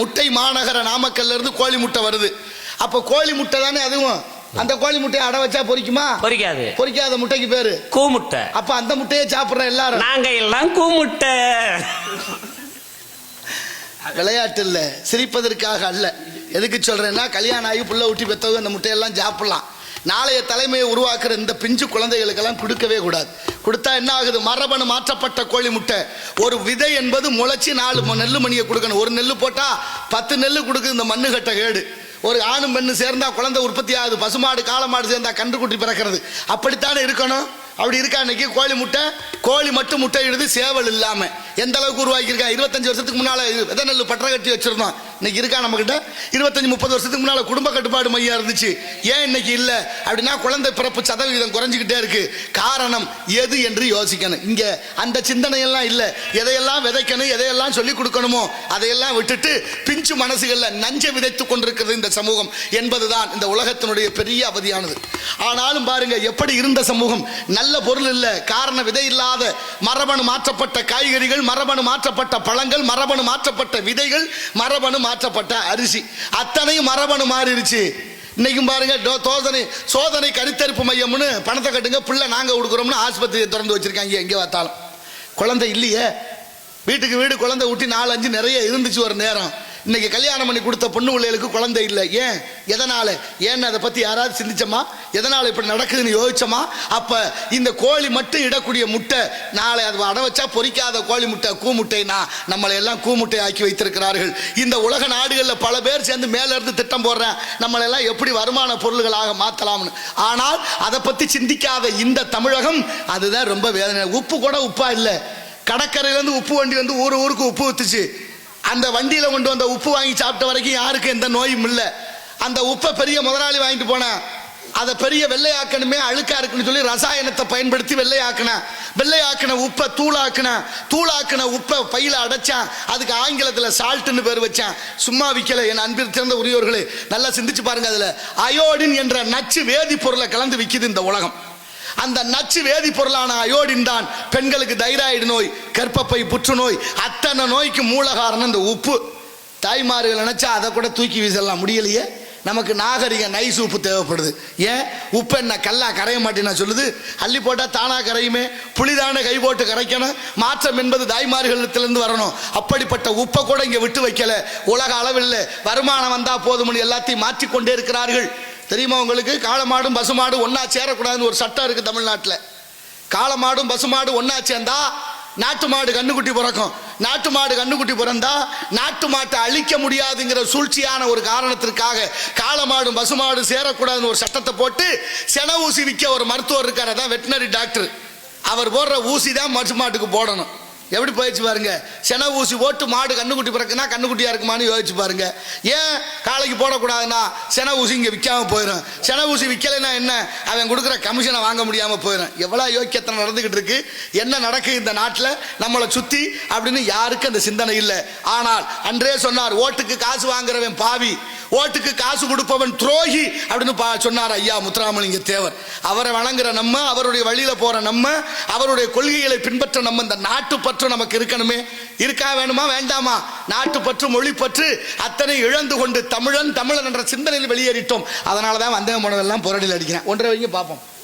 முட்டை மாநகர நாமக்கல்ல இருந்து கோழி முட்டை வருது. அப்ப கோழி முட்டை தானே அதுவும்? அந்த கோழி முட்டையை அடை வச்சா பொரிக்குமா பொரிக்காது பொரிக்காத முட்டைக்கு பேரு? கூமுட்டை அப்ப அந்த முட்டையை சாப்பிடுற எல்லாரும். நாங்க எல்லாம் கூமுட்டை விளையாட்டு இல்ல. சிரிப்பதற்காக அல்ல. எதுக்கு சொல்றேன்னா கல்யாணம் ஆகி புள்ள ஊட்டி பெத்தவங்க அந்த முட்டையெல்லாம் சாப்பிடலாம். நாளைய தலைமையை உருவாக்குற இந்த பிஞ்சு குழந்தைகளுக்கெல்லாம் கொடுக்கவே கூடாது. கொடுத்தா என்ன ஆகுது? மரபணு மாற்றப்பட்ட கோழி முட்டை. ஒரு விதை என்பது முளைச்சி நாலு ம- நெல்லு மணியை கொடுக்கணும். ஒரு நெல் போட்டால் பத்து நெல் கொடுக்குது இந்த மண்ணு கட்ட கேடு. ஒரு ஆணும் பெண்ணு சேர்ந்தா குழந்தை உற்பத்தி ஆகுது. பசுமாடு காளமாடு சேர்ந்தா கன்றுக்குட்டி பிறக்கிறது. அப்படித்தானே இருக்கணும்? அப்படி இருக்கா இன்னைக்கு? கோழி முட்டை. கோழி மட்டும் முட்டை இடுது சேவல் இல்லாமல் எந்த அளவுக்கு உருவாக்கியிருக்கா இருபத்தஞ்சு வருஷத்துக்கு முன்னால் இது விதை நெல் பற்ற கட்டி வச்சுருந்தோம்? இன்னைக்கு இருக்கா நம்மக்கிட்ட இருபத்தஞ்சி இருபத்தஞ்சு முப்பது வருஷத்துக்கு முன்னால் குடும்ப கட்டுப்பாடு மையம் இருந்துச்சு. ஏன் இன்னைக்கு இல்லை? அப்படின்னா குழந்தை பிறப்பு சதவீதம் குறைஞ்சிக்கிட்டே இருக்கு. காரணம் எது என்று யோசிக்கணும். இங்கே அந்த சிந்தனையெல்லாம் இல்லை. எதையெல்லாம் விதைக்கணும் எதையெல்லாம் சொல்லி கொடுக்கணுமோ அதையெல்லாம் விட்டுட்டு பிஞ்சு மனசுகளில் நஞ்சை விதைத்து கொண்டிருக்கிறது இந்த சமூகம் என்பதுதான் இந்த உலகத்தினுடைய பெரிய அவதியானது. ஆனாலும் பாருங்க எப்படி இருந்த சமூகம்? நல்ல பொருள் இல்லை. காரண விதை இல்லாத மரபணு மாற்றப்பட்ட காய்கறிகள் மரபணு மாற்றப்பட்ட பழங்கள் மரபணு மாற்றப்பட்ட விதைகள் மரபணு மாற்றப்பட்ட அரிசி. அத்தனையும் மரபணு மாறிடுச்சு. இன்னைக்கும் பாருங்க டோ- சோதனை கருத்தரிப்பு மையம்னு பணத்தை கட்டுங்க பிள்ளை நாங்க கொடுக்குறோம்னு ஆஸ்பத்திரியை திறந்து வச்சிருக்காங்க எங்கே பார்த்தாலும். குழந்தை இல்லையே. வீட்டுக்கு வீடு குழந்தை ஊட்டி நாலு அஞ்சு நிறைய இருந்துச்சு ஒரு நேரம். இன்னைக்கு கல்யாணம் பண்ணி கொடுத்த பொண்ணு பிள்ளைகளுக்கு குழந்தை இல்லை. ஏன்? எதனால? ஏன்னு அதை பத்தி யாராவது சிந்திச்சோமா? எதனால இப்படி நடக்குதுன்னு யோசிச்சோமா? அப்ப இந்த கோழி மட்டும் இடக்கூடிய முட்டை நாளை அது அடை வச்சா பொறிக்காத கோழி முட்டை கூ முட்டைனா நம்மளை எல்லாம் கூ முட்டை ஆக்கி வைத்திருக்கிறார்கள். இந்த உலக நாடுகளில் பல பேர் சேர்ந்து மேல இருந்து திட்டம் போடுறேன். நம்மளை எல்லாம் எப்படி வருமான பொருள்களாக மாத்தலாம்னு. ஆனால் அதை பத்தி சிந்திக்காத இந்த தமிழகம் அதுதான் ரொம்ப வேதனை. உப்பு கூட உப்பா இல்லை. கடற்கரையிலேருந்து உப்பு வண்டி வந்து ஊர் ஊருக்கு உப்பு ஊத்துச்சு. அந்த வண்டியில் கொண்டு வந்த உப்பு வாங்கி சாப்பிட்ட வரைக்கும் யாருக்கும் எந்த நோயும் இல்லை. அந்த உப்பை பெரிய முதலாளி வாங்கிட்டு போனேன் அதை பெரிய வெள்ளையாக்கணுமே அழுக்கா இருக்குன்னு சொல்லி ரசாயனத்தை பயன்படுத்தி வெள்ளையாக்கினேன் வெள்ளையாக்கின உப்பை தூளாக்கினேன் தூளாக்கின உப்பை பையில அடைச்சான் அதுக்கு ஆங்கிலத்தில் சால்ட்டுன்னு பேர் வச்சான். சும்மா விற்கல என் அன்பில் சிறந்த உரியவர்களே நல்லா சிந்திச்சு பாருங்க அதில். அயோடின் என்ற நச்சு வேதிப்பொருளை கலந்து விற்கிது இந்த உலகம். அந்த நச்சு வேதிப்பொருளான அயோடின் தான் பெண்களுக்கு தைராய்டு நோய் கற்பப்பை புற்றுநோய் அத்தனை நோய்க்கு மூல காரணம் இந்த உப்பு. தாய்மார்கள் நினைச்சா அதை கூட தூக்கி வீசலாம். முடியலையே? நமக்கு நாகரிக நைஸ் உப்பு தேவைப்படுது. ஏன்? உப்பு என்ன கல்லா கரைய மாட்டேன்னா சொல்லுது. அள்ளி போட்டால் தானா கரையுமே? புளிதான கை போட்டு கரைக்கணும். மாற்றம் என்பது தாய்மார்களிடத்திலிருந்து வரணும். அப்படிப்பட்ட உப்பை கூட இங்கே விட்டு வைக்கல. உலக அளவில் வருமானம் வந்தால் போதும்னு எல்லாத்தையும் மாற்றிக்கொண்டே இருக்கிறார்கள். தெரியுமா உங்களுக்கு? காளமாடும் பசுமாடும் ஒன்றா சேரக்கூடாதுன்னு ஒரு சட்டம் இருக்குது தமிழ்நாட்டில். காளமாடும் பசுமாடு ஒன்றா சேர்ந்தா நாட்டு மாடு கண்ணுக்குட்டி பிறக்கும். நாட்டு மாடு கண்ணுக்குட்டி பிறந்தா நாட்டு மாட்டை அழிக்க முடியாதுங்கிற சூழ்ச்சியான ஒரு காரணத்திற்காக காளமாடும் பசுமாடு சேரக்கூடாதுன்னு ஒரு சட்டத்தை போட்டு சென ஊசி விற்க ஒரு மருத்துவர் இருக்கார். அதான் வெட்டினரி டாக்டர். அவர் போடுற ஊசி தான் மசு மாட்டுக்கு போடணும். எப்படி போயிடுச்சு பாருங்க? சென ஊசி போட்டு மாடு கண்ணுக்குட்டி பிறக்குன்னா கண்ணுக்குட்டியா இருக்குமான்னு யோசிச்சு பாருங்க. ஏன் காளைக்கு போடக்கூடாதுன்னா சென ஊசி இங்கே விற்காம போயிடும் சென ஊசி விற்கலைன்னா என்ன? அவன் கொடுக்குற கமிஷனை வாங்க முடியாம போயிடும் எவ்வளோ யோக்கியத்தனை நடந்துகிட்டு இருக்கு? என்ன நடக்குது இந்த நாட்டில்? நம்மளை சுத்தி அப்படின்னு யாருக்கும் அந்த சிந்தனை இல்லை. ஆனால் அன்றே சொன்னார் ஓட்டுக்கு காசு வாங்குறவன் பாவி. ஓட்டுக்கு காசு கொடுப்பவன் துரோகி அப்படின்னு பா- சொன்னார் ஐயா முத்துராமலிங்க தேவர். அவரை வணங்குற நம்ம அவருடைய வழியில போற நம்ம அவருடைய கொள்கைகளை பின்பற்ற நம்ம இந்த நாட்டு பற்று நமக்கு இருக்கணுமே. இருக்கா வேணுமா வேண்டாமா? நாட்டு பற்று மொழி பற்று அத்தனை இழந்து கொண்டு தமிழன் தமிழன் என்ற சிந்தனையில் வெளியேறிட்டோம். அதனால தான் வந்தேன் போனதெல்லாம் புரடியில் அடிக்கிறேன். ஒன்றரை வரைக்கும் பார்ப்போம்.